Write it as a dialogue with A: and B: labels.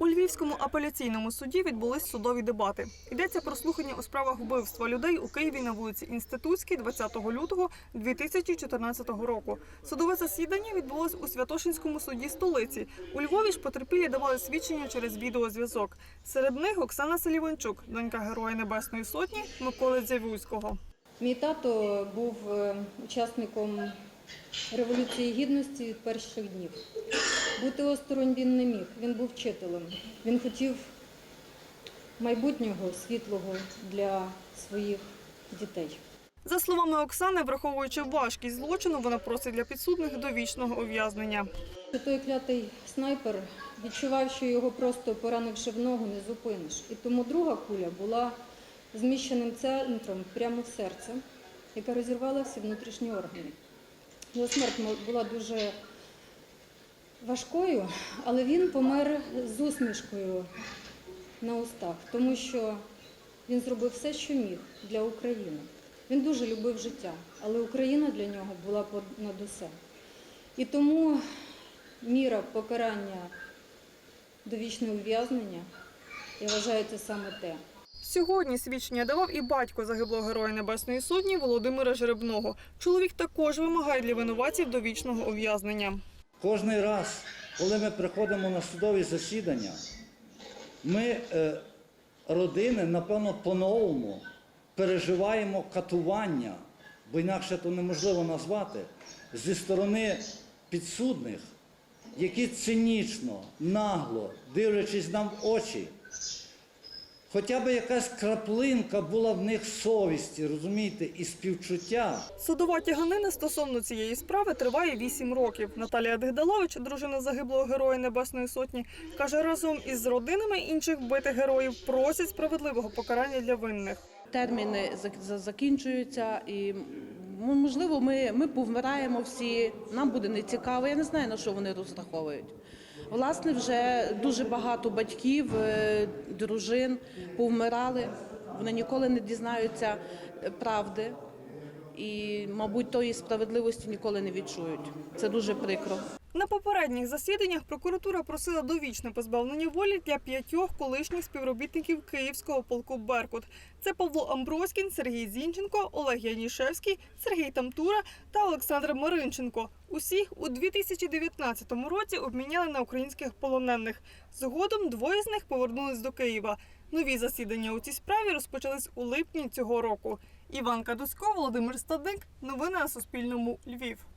A: У Львівському апеляційному суді відбулись судові дебати. Йдеться про слухання у справах вбивства людей у Києві на вулиці Інститутській 20 лютого 2014 року. Судове засідання відбулось у Святошинському суді столиці. У Львові ж потерпілі давали свідчення через відеозв'язок. Серед них Оксана Селіванчук, донька Героя Небесної Сотні Миколи Дзявузького.
B: Мій тато був е, учасником Революції Гідності перших днів. Бути осторонь він не міг, він був вчителем. Він хотів майбутнього світлого для своїх дітей.
A: За словами Оксани, враховуючи важкість злочину, вона просить для підсудних довічного ув'язнення.
B: Той клятий снайпер відчував, що його просто поранивши в ногу, не зупиниш. І тому друга куля була зміщеним центром прямо в серце, яка розірвала всі внутрішні органи. Його смерть була дуже важкою, але він помер з усмішкою на устах, тому що він зробив все, що міг для України. Він дуже любив життя, але Україна для нього була понад усе. І тому міра покарання довічне ув'язнення, я вважаю, це саме те.
A: Сьогодні свідчення давав і батько загиблого героя Небесної Сотні Володимира Жеребного. Чоловік також вимагає для винуватців довічного ув'язнення.
C: Кожний раз, коли ми приходимо на судові засідання, ми, е, родини, напевно, по-новому переживаємо катування, бо інакше то неможливо назвати, зі сторони підсудних, які цинічно, нагло, дивлячись нам в очі, хоча б якась краплинка була в них совісті, розумієте, і співчуття.
A: Судова тяганина стосовно цієї справи триває 8 років. Наталія Дегдалович, дружина загиблого героя Небесної Сотні, каже, разом із родинами інших вбитих героїв просять справедливого покарання для винних.
D: терміни зак- закінчуються, і можливо, ми, ми повмираємо всі. Нам буде нецікаво. Я не знаю на що вони розраховують. Власне, вже дуже багато батьків, е, дружин повмирали. Вони ніколи не дізнаються правди і, мабуть, тої справедливості ніколи не відчують. Це дуже прикро.
A: На попередніх засіданнях прокуратура просила довічне позбавлення волі для п'ятьох колишніх співробітників Київського полку Беркут. Це Павло Амброськін, Сергій Зінченко, Олег Янішевський, Сергій Тамтура та Олександр Маринченко. Усіх у 2019 році обміняли на українських полонених. Згодом двоє з них повернулись до Києва. Нові засідання у цій справі розпочались у липні цього року. Іван Кадусько, Володимир Стадник. Новини на Суспільному. Львів.